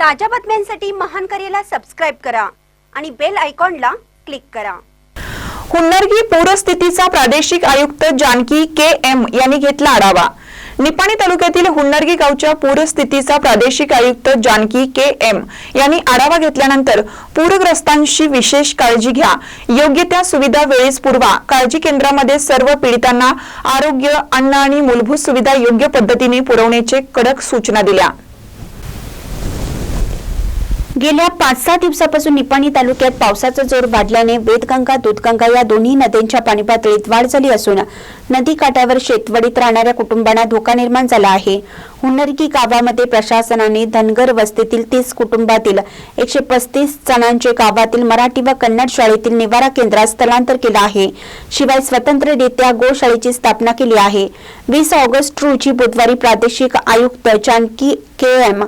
ताज्या बातम्यांसाठी महान करेला सबस्क्राईब करा आणि बेल आयकॉनला क्लिक करा. हुन्नरगी पूरस्थितीचा प्रादेशिक आयुक्त जानकी के एम यांनी घेतला आढावा. निपाणी तालुक्यातील हुन्नरगी गावच्या पूरस्थितीचा प्रादेशिक आयुक्त जानकी के एम यांनी आढावा घेतल्यानंतर पूरग्रस्तांशी विशेष काळजी घ्या. योग्य त्या सुविधा वेळेस पुरवा. काळजी केंद्रामध्ये सर्व पीडितांना आरोग्य अन्न आणि मूलभूत सुविधा योग्य पद्धतीने पुरवण्याचे कडक सूचना दिल्या. गेल्या पाच सहा दिवसापासून निपाणी तालुक्यात पावसाचा जोर वाढल्याने वेदगंगा दूधगंगा या दोन्ही नद्यांच्या पाणी पातळीत वाढ झाली असून नदी काठावर शेतवडीत राहणाऱ्या कुटुंबांना धोका निर्माण झाला आहे. हुन्नरकी गावामध्ये प्रशासनाने धनगर वस्तीतील तीस कुटुंबातील एकशे पस्तीस जणांचे गावातील मराठी व कन्नड शाळेतील निवारा केंद्रात स्थलांतर केलं आहे. शिवाय स्वतंत्ररित्या गोशाळेची स्थापना केली आहे. वीस ऑगस्ट रोजी बुधवारी प्रादेशिक आयुक्त जानकी के एम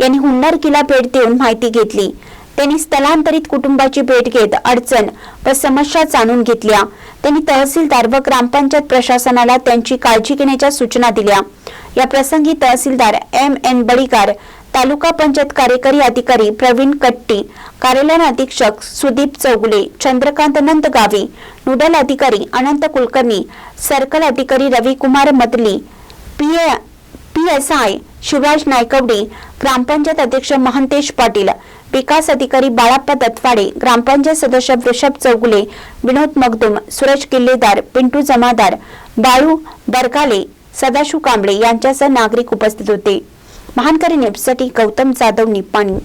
यांनी हुन्नरकीला भेट देऊन माहिती घेतली. त्यांनी स्थलांतरित कुटुंबाची भेट घेत अडचण व समस्या जाणून घेतल्या. त्यांनी तहसीलदार व ग्रामपंचायत प्रशासनाला त्यांची काळजी घेण्याच्या सूचना दिल्या. या प्रसंगी तहसीलदार एम एन बळीकार तालुका पंचायत कार्यकारी अधिकारी प्रवीण कट्टी कार्यालय अधीक्षक सुदीप चौगुले चंद्रकांत नंदगावी नोडल अधिकारी अनंत कुलकर्णी सर्कल अधिकारी रविकुमार मदली पी पीएसआय शिवराज नायकवडे ग्रामपंचायत अध्यक्ष महंतेश पाटील विकास अधिकारी बाळाप्पा दत्वाडे ग्रामपंचायत सदस्य वृषभ चौगुले विनोद मगदुम सुरज किल्लेदार पिंटू जमादार बाळू बरकाले सदाशिव कांबळे यांच्यासह नागरिक उपस्थित होते. महानकरी नेपसाठी गौतम जाधव निपाणी.